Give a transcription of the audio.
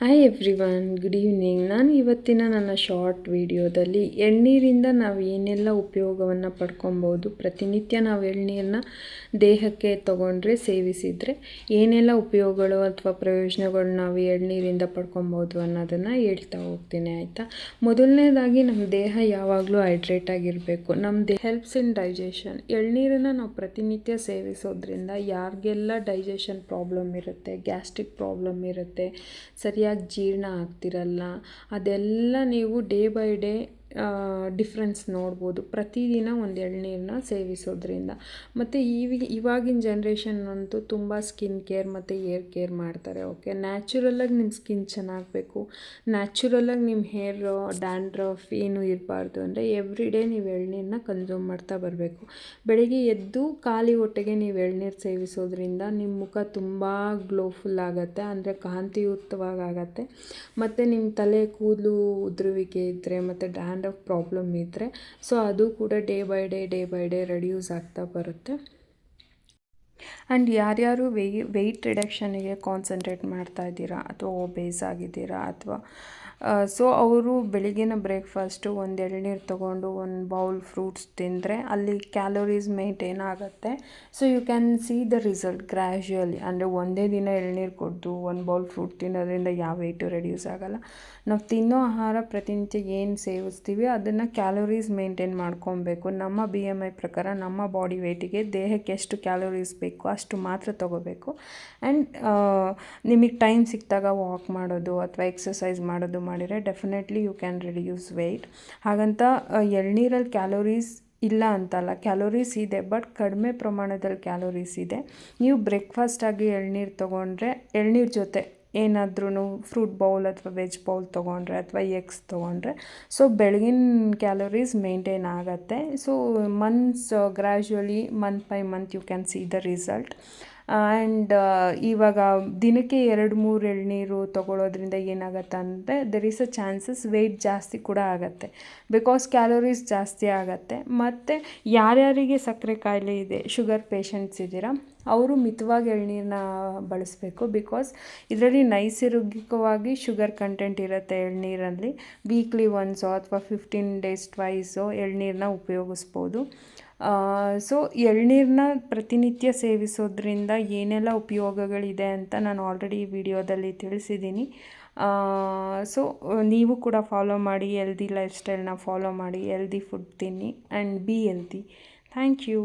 Hi everyone good evening ನಾನು ಇವತ್ತಿನ ನನ್ನ ಶಾರ್ಟ್ ವಿಡಿಯೋದಲ್ಲಿ ಎಳ್ನೀರಿಂದ ನಾವು ಏನೆಲ್ಲ ಉಪಯೋಗವನ್ನು ಪಡ್ಕೊಬೋದು ಪ್ರತಿನಿತ್ಯ ನಾವು ಎಳ್ನೀರನ್ನ ದೇಹಕ್ಕೆ ತಗೊಂಡ್ರೆ ಸೇವಿಸಿದರೆ ಏನೆಲ್ಲ ಉಪಯೋಗಗಳು ಅಥವಾ ಪ್ರಯೋಜನಗಳು ನಾವು ಎಳ್ನೀರಿಂದ ಪಡ್ಕೊಬೋದು ಅನ್ನೋದನ್ನು ಹೇಳ್ತಾ ಹೋಗ್ತೀನಿ, ಆಯಿತಾ? ಮೊದಲನೇದಾಗಿ ನಮ್ಮ ದೇಹ ಯಾವಾಗಲೂ ಹೈಡ್ರೇಟ್ ಆಗಿರಬೇಕು. ನಮ್ಮ ದೇ ಹೆಲ್ಪ್ಸ್ ಇನ್ ಡೈಜೆಷನ್ ಎಳ್ನೀರನ್ನು ನಾವು ಪ್ರತಿನಿತ್ಯ ಸೇವಿಸೋದ್ರಿಂದ ಯಾರಿಗೆಲ್ಲ ಡೈಜೆಷನ್ ಪ್ರಾಬ್ಲಮ್ ಇರುತ್ತೆ ಗ್ಯಾಸ್ಟ್ರಿಕ್ ಪ್ರಾಬ್ಲಮ್ ಇರುತ್ತೆ, ಸರಿಯಾಗಿ ಜೀರ್ಣ ಆಗ್ತಿರಲ್ಲ. ಅದೆಲ್ಲ ನೀವು ಡೇ ಬೈ ಡೇ ಡಿಫ್ರೆನ್ಸ್ ನೋಡ್ಬೋದು. ಪ್ರತಿದಿನ ಒಂದು ಎಳ್ನೀರನ್ನ ಸೇವಿಸೋದ್ರಿಂದ. ಮತ್ತು ಈವಿ ಇವಾಗಿನ ಜನ್ರೇಷನ್ ಅಂತೂ ತುಂಬ ಸ್ಕಿನ್ ಕೇರ್ ಮತ್ತು ಏರ್ ಕೇರ್ ಮಾಡ್ತಾರೆ ಓಕೆ ನ್ಯಾಚುರಲಾಗಿ ನಿಮ್ಮ ಸ್ಕಿನ್ ಚೆನ್ನಾಗಬೇಕು. ನ್ಯಾಚುರಲಾಗಿ ನಿಮ್ಮ ಹೇರ್ ಡ್ಯಾಂಡ್ರಫ್ ಏನು ಇರಬಾರ್ದು ಅಂದರೆ ಎವ್ರಿ ಡೇ ನೀವು ಎಳ್ನೀರನ್ನ ಕನ್ಸ್ಯೂಮ್ ಮಾಡ್ತಾ ಬರಬೇಕು. ಬೆಳಗ್ಗೆ ಎದ್ದು ಖಾಲಿ ಹೊಟ್ಟೆಗೆ ನೀವು ಎಳ್ನೀರು ಸೇವಿಸೋದ್ರಿಂದ ನಿಮ್ಮ ಮುಖ ತುಂಬ ಗ್ಲೋಫುಲ್ ಆಗುತ್ತೆ, ಅಂದರೆ ಕಾಂತಿಯುತವಾಗಿ ಆಗುತ್ತೆ. ಮತ್ತು ನಿಮ್ಮ ತಲೆ ಕೂದಲು ಉದುರುವಿಕೆ ಇದ್ದರೆ ಮತ್ತು ಡ್ಯಾನ್ ಕೈಂಡ್ ಆಫ್ ಪ್ರಾಬ್ಲಮ್ ಇದ್ದರೆ ಸೊ ಅದು ಕೂಡ day by day day by day reduce ಆಗ್ತಾ ಬರುತ್ತೆ. ಆ್ಯಂಡ್ ಯಾರ್ಯಾರು ವೆಯ್ ವೆಯ್ಟ್ ರಿಡಕ್ಷನ್ನಿಗೆ ಕಾನ್ಸಂಟ್ರೇಟ್ ಮಾಡ್ತಾ ಇದ್ದೀರಾ ಅಥವಾ ಒಬೇಸ್ ಆಗಿದ್ದೀರಾ ಅಥವಾ ಸೊ ಅವರು ಬೆಳಗಿನ ಬ್ರೇಕ್ಫಾಸ್ಟು ಒಂದು ಎಳ್ನೀರು ತೊಗೊಂಡು ಒಂದು ಬೌಲ್ ಫ್ರೂಟ್ಸ್ ತಿಂದರೆ ಅಲ್ಲಿ ಕ್ಯಾಲೋರೀಸ್ ಮೇಂಟೈನ್ ಆಗುತ್ತೆ. So you can see the result gradually ಅಂದರೆ ಒಂದೇ ದಿನ ಎಳ್ನೀರು ಕೊಡ್ದು ಒಂದು ಬೌಲ್ ಫ್ರೂಟ್ ತಿನ್ನೋದ್ರಿಂದ ಯಾವ ವೆಯ್ಟು ರೆಡ್ಯೂಸ್ ಆಗೋಲ್ಲ. ನಾವು ತಿನ್ನೋ ಆಹಾರ ಪ್ರತಿನಿತ್ಯ ಏನು ಸೇವಿಸ್ತೀವಿ ಅದನ್ನು ಕ್ಯಾಲೋರೀಸ್ ಮೇಂಟೈನ್ ಮಾಡ್ಕೊಬೇಕು. ನಮ್ಮ ಬಿ ಎಂ ಐ ಪ್ರಕಾರ ನಮ್ಮ ಬಾಡಿ ವೆಯ್ಟಿಗೆ ದೇಹಕ್ಕೆ ಎಷ್ಟು ಕ್ಯಾಲೋರೀಸ್ ಬೇಕು ಅಷ್ಟು ಮಾತ್ರ ತೊಗೋಬೇಕು. ಆ್ಯಂಡ್ ನಿಮಗೆ ಟೈಮ್ ಸಿಕ್ಕಿದಾಗ ವಾಕ್ ಮಾಡೋದು ಅಥವಾ ಎಕ್ಸಸೈಸ್ ಮಾಡೋದು ಮಾಡಿದರೆ definitely you can reduce weight ಹಾಗಂತ ಎಳ್ನೀರಲ್ಲಿ ಕ್ಯಾಲೋರೀಸ್ ಇಲ್ಲ ಅಂತಲ್ಲ ಕ್ಯಾಲೋರೀಸ್ ಇದೆ ಬಟ್ ಕಡಿಮೆ ಪ್ರಮಾಣದಲ್ಲಿ ಕ್ಯಾಲೋರೀಸ್ ಇದೆ. ನೀವು ಬ್ರೇಕ್ಫಾಸ್ಟಾಗಿ ಎಳ್ನೀರು ತೊಗೊಂಡ್ರೆ, ಎಳ್ನೀರು ಜೊತೆ ಏನಾದ್ರೂ ಫ್ರೂಟ್ ಬೌಲ್ ಅಥವಾ ವೆಜ್ ಬೌಲ್ ತೊಗೊಂಡ್ರೆ ಅಥವಾ ಎಗ್ಸ್ ತೊಗೊಂಡ್ರೆ ಸೊ ಬೆಳಗಿನ ಕ್ಯಾಲೋರೀಸ್ ಮೇಂಟೈನ್ ಆಗುತ್ತೆ. So months gradually month by month you can see the result and ಇವಾಗ ದಿನಕ್ಕೆ ಎರಡು ಮೂರು ಎಳ್ನೀರು ತೊಗೊಳೋದ್ರಿಂದ ಏನಾಗುತ್ತೆ ಅಂದರೆ there is a chances weight ಜಾಸ್ತಿ ಕೂಡ ಆಗುತ್ತೆ. ಬಿಕಾಸ್ ಕ್ಯಾಲೋರೀಸ್ ಜಾಸ್ತಿ ಆಗುತ್ತೆ. ಮತ್ತು ಯಾರ್ಯಾರಿಗೆ ಸಕ್ಕರೆ ಕಾಯಿಲೆ ಇದೆ ಶುಗರ್ ಪೇಷಂಟ್ಸ್ ಇದ್ದೀರಾ? ಅವರು ಮಿತವಾಗಿ ಎಳ್ನೀರನ್ನ ಬಳಸಬೇಕು ಬಿಕಾಸ್ ಇದರಲ್ಲಿ ನೈಸರ್ಗಿಕವಾಗಿ ಶುಗರ್ ಕಂಟೆಂಟ್ ಇರುತ್ತೆ ಎಳ್ನೀರಲ್ಲಿ. ವೀಕ್ಲಿ ಒನ್ಸೋ ಅಥವಾ ಫಿಫ್ಟೀನ್ ಡೇಸ್ ಟ್ವೈಸೋ ಎಳ್ನೀರನ್ನ ಉಪಯೋಗಿಸ್ಬೋದು. ಸೊ ಎಳ್ನೀರನ್ನ ಪ್ರತಿನಿತ್ಯ ಸೇವಿಸೋದ್ರಿಂದ ಏನೆಲ್ಲ ಉಪಯೋಗಗಳಿದೆ ಅಂತ ನಾನು ಆಲ್ರೆಡಿ ಈ ವಿಡಿಯೋದಲ್ಲಿ ತಿಳಿಸಿದ್ದೀನಿ. ಸೊ ನೀವು ಕೂಡ ಫಾಲೋ ಮಾಡಿ ಎಲ್ದಿ ಲೈಫ್ ಸ್ಟೈಲ್ನ ಫಾಲೋ ಮಾಡಿ ಎಲ್ದಿ ಫುಡ್ ತಿನ್ನಿ and be healthy thank you